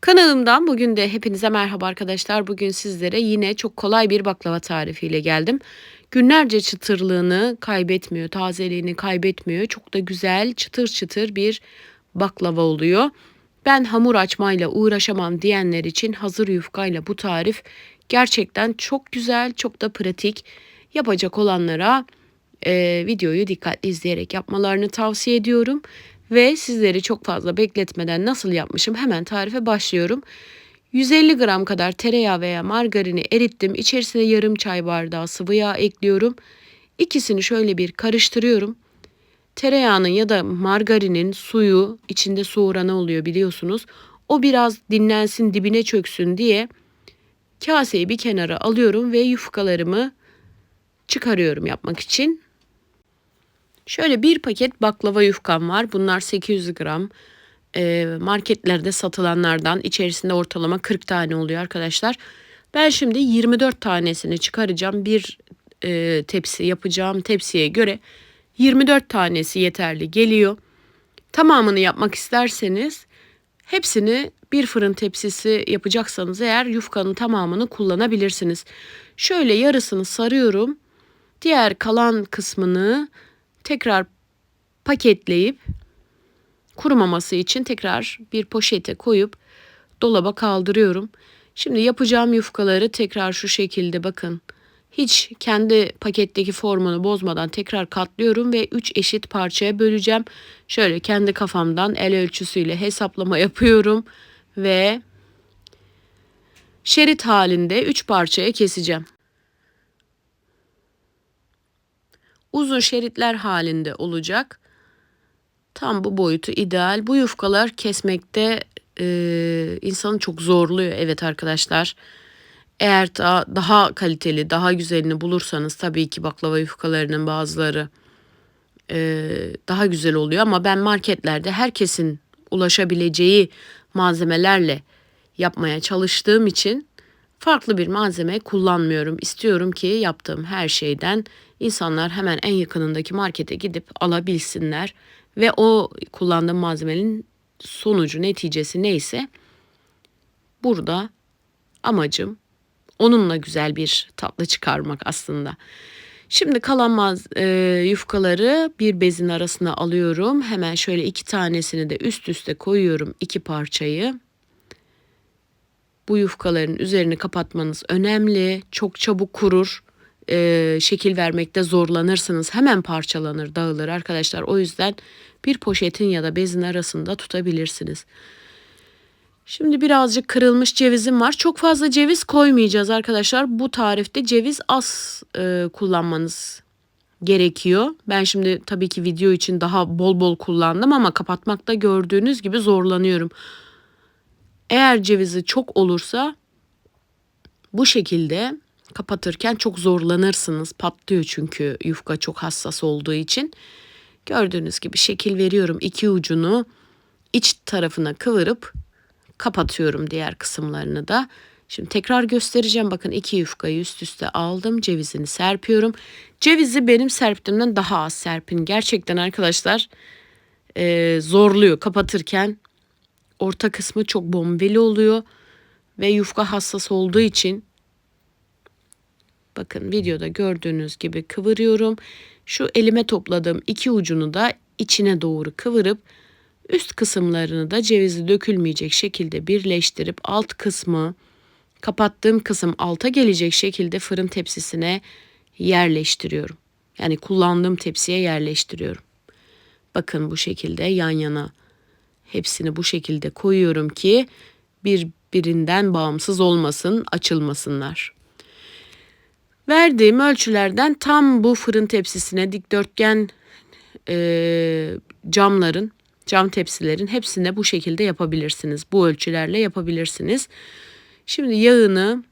Kanalımdan bugün de hepinize merhaba arkadaşlar. Bugün sizlere yine çok kolay bir baklava tarifiyle geldim. Günlerce çıtırlığını kaybetmiyor, tazeliğini kaybetmiyor. Çok da güzel çıtır çıtır bir baklava oluyor. Ben hamur açmayla uğraşamam diyenler için hazır yufkayla bu tarif gerçekten çok güzel, çok da pratik. Yapacak olanlara e, videoyu dikkatli izleyerek yapmalarını tavsiye ediyorum. Ve sizleri çok fazla bekletmeden nasıl yapmışım hemen tarife başlıyorum. 150 gram kadar tereyağı veya margarini erittim. İçerisine yarım çay bardağı sıvı yağ ekliyorum. İkisini şöyle bir karıştırıyorum. Tereyağının ya da margarinin suyu içinde su oranı oluyor biliyorsunuz. O biraz dinlensin dibine çöksün diye kaseyi bir kenara alıyorum ve yufkalarımı çıkarıyorum yapmak için. Şöyle bir paket baklava yufkam var. Bunlar 800 gram. E, marketlerde satılanlardan içerisinde ortalama 40 tane oluyor arkadaşlar. Ben şimdi 24 tanesini çıkaracağım. Bir e, tepsi yapacağım tepsiye göre 24 tanesi yeterli geliyor. Tamamını yapmak isterseniz hepsini bir fırın tepsisi yapacaksanız eğer yufkanın tamamını kullanabilirsiniz. Şöyle yarısını sarıyorum. Diğer kalan kısmını tekrar paketleyip kurumaması için tekrar bir poşete koyup dolaba kaldırıyorum. Şimdi yapacağım yufkaları tekrar şu şekilde bakın. Hiç kendi paketteki formunu bozmadan tekrar katlıyorum ve 3 eşit parçaya böleceğim. Şöyle kendi kafamdan el ölçüsüyle hesaplama yapıyorum ve şerit halinde 3 parçaya keseceğim. Uzun şeritler halinde olacak. Tam bu boyutu ideal. Bu yufkalar kesmekte e, insanı çok zorluyor. Evet arkadaşlar. Eğer daha, daha kaliteli, daha güzelini bulursanız tabii ki baklava yufkalarının bazıları e, daha güzel oluyor. Ama ben marketlerde herkesin ulaşabileceği malzemelerle yapmaya çalıştığım için farklı bir malzeme kullanmıyorum. İstiyorum ki yaptığım her şeyden insanlar hemen en yakınındaki markete gidip alabilsinler ve o kullandığım malzemenin sonucu neticesi neyse burada amacım onunla güzel bir tatlı çıkarmak aslında. Şimdi kalan maz, e, yufkaları bir bezin arasına alıyorum. Hemen şöyle iki tanesini de üst üste koyuyorum iki parçayı. Bu yufkaların üzerini kapatmanız önemli. Çok çabuk kurur e, şekil vermekte zorlanırsınız. Hemen parçalanır, dağılır arkadaşlar. O yüzden bir poşetin ya da bezin arasında tutabilirsiniz. Şimdi birazcık kırılmış cevizim var. Çok fazla ceviz koymayacağız arkadaşlar. Bu tarifte ceviz az e, kullanmanız gerekiyor. Ben şimdi tabii ki video için daha bol bol kullandım ama kapatmakta gördüğünüz gibi zorlanıyorum. Eğer cevizi çok olursa bu şekilde kapatırken çok zorlanırsınız. Patlıyor çünkü yufka çok hassas olduğu için. Gördüğünüz gibi şekil veriyorum. iki ucunu iç tarafına kıvırıp kapatıyorum diğer kısımlarını da. Şimdi tekrar göstereceğim. Bakın iki yufkayı üst üste aldım. Cevizini serpiyorum. Cevizi benim serptiğimden daha az serpin. Gerçekten arkadaşlar e, zorluyor kapatırken. Orta kısmı çok bombeli oluyor. Ve yufka hassas olduğu için Bakın videoda gördüğünüz gibi kıvırıyorum. Şu elime topladığım iki ucunu da içine doğru kıvırıp üst kısımlarını da cevizi dökülmeyecek şekilde birleştirip alt kısmı kapattığım kısım alta gelecek şekilde fırın tepsisine yerleştiriyorum. Yani kullandığım tepsiye yerleştiriyorum. Bakın bu şekilde yan yana hepsini bu şekilde koyuyorum ki birbirinden bağımsız olmasın, açılmasınlar. Verdiğim ölçülerden tam bu fırın tepsisine dikdörtgen e, camların, cam tepsilerin hepsine bu şekilde yapabilirsiniz. Bu ölçülerle yapabilirsiniz. Şimdi yağını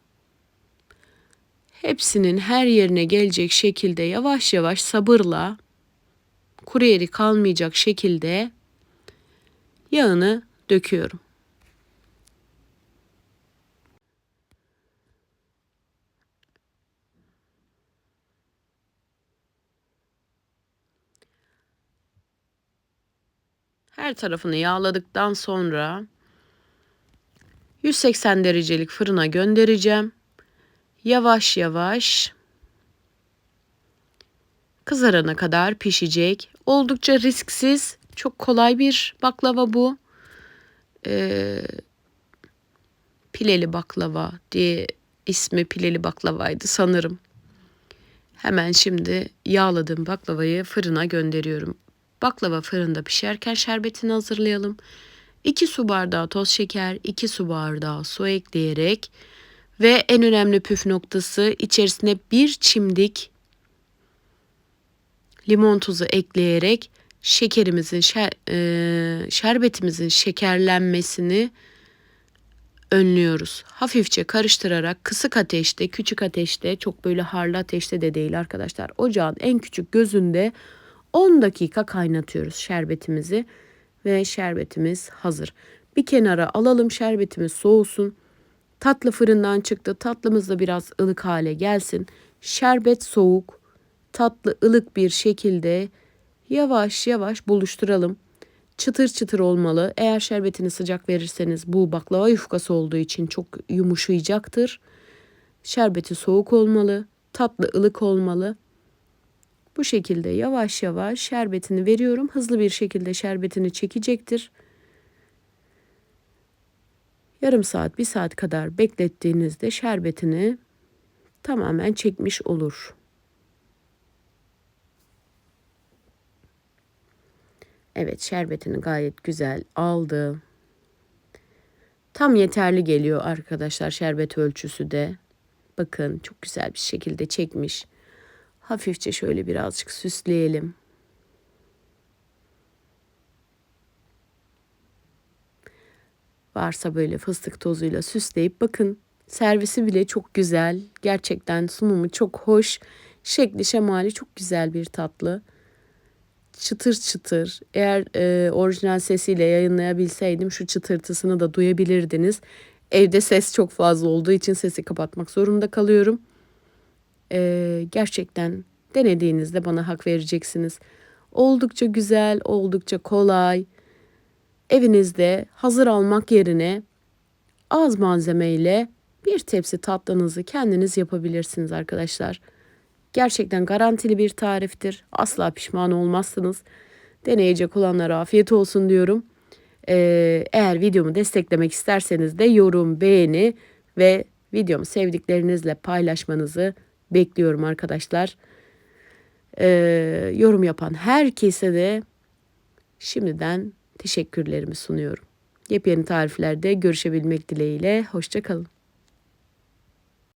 hepsinin her yerine gelecek şekilde yavaş yavaş sabırla kuru yeri kalmayacak şekilde yağını döküyorum. Her tarafını yağladıktan sonra 180 derecelik fırına göndereceğim. Yavaş yavaş kızarana kadar pişecek. Oldukça risksiz, çok kolay bir baklava bu. Ee, pileli baklava diye ismi pileli baklavaydı sanırım. Hemen şimdi yağladığım baklavayı fırına gönderiyorum. Baklava fırında pişerken şerbetini hazırlayalım. 2 su bardağı toz şeker, 2 su bardağı su ekleyerek ve en önemli püf noktası içerisine bir çimdik limon tuzu ekleyerek şekerimizin şer, e, şerbetimizin şekerlenmesini önlüyoruz. Hafifçe karıştırarak kısık ateşte, küçük ateşte, çok böyle harlı ateşte de değil arkadaşlar. Ocağın en küçük gözünde 10 dakika kaynatıyoruz şerbetimizi ve şerbetimiz hazır. Bir kenara alalım şerbetimiz soğusun. Tatlı fırından çıktı. Tatlımız da biraz ılık hale gelsin. Şerbet soğuk, tatlı ılık bir şekilde yavaş yavaş buluşturalım. Çıtır çıtır olmalı. Eğer şerbetini sıcak verirseniz bu baklava yufkası olduğu için çok yumuşayacaktır. Şerbeti soğuk olmalı. Tatlı ılık olmalı. Bu şekilde yavaş yavaş şerbetini veriyorum. Hızlı bir şekilde şerbetini çekecektir. Yarım saat, bir saat kadar beklettiğinizde şerbetini tamamen çekmiş olur. Evet şerbetini gayet güzel aldı. Tam yeterli geliyor arkadaşlar şerbet ölçüsü de. Bakın çok güzel bir şekilde çekmiş. Hafifçe şöyle birazcık süsleyelim. Varsa böyle fıstık tozuyla süsleyip bakın servisi bile çok güzel. Gerçekten sunumu çok hoş. Şekli şemali çok güzel bir tatlı. Çıtır çıtır. Eğer e, orijinal sesiyle yayınlayabilseydim şu çıtırtısını da duyabilirdiniz. Evde ses çok fazla olduğu için sesi kapatmak zorunda kalıyorum. E, gerçekten denediğinizde bana hak vereceksiniz. Oldukça güzel, oldukça kolay. Evinizde hazır almak yerine az malzemeyle bir tepsi tatlınızı kendiniz yapabilirsiniz arkadaşlar. Gerçekten garantili bir tariftir. Asla pişman olmazsınız. Deneyecek olanlara afiyet olsun diyorum. Ee, eğer videomu desteklemek isterseniz de yorum, beğeni ve videomu sevdiklerinizle paylaşmanızı bekliyorum arkadaşlar. Ee, yorum yapan herkese de şimdiden teşekkürlerimi sunuyorum. Yepyeni tariflerde görüşebilmek dileğiyle. Hoşçakalın.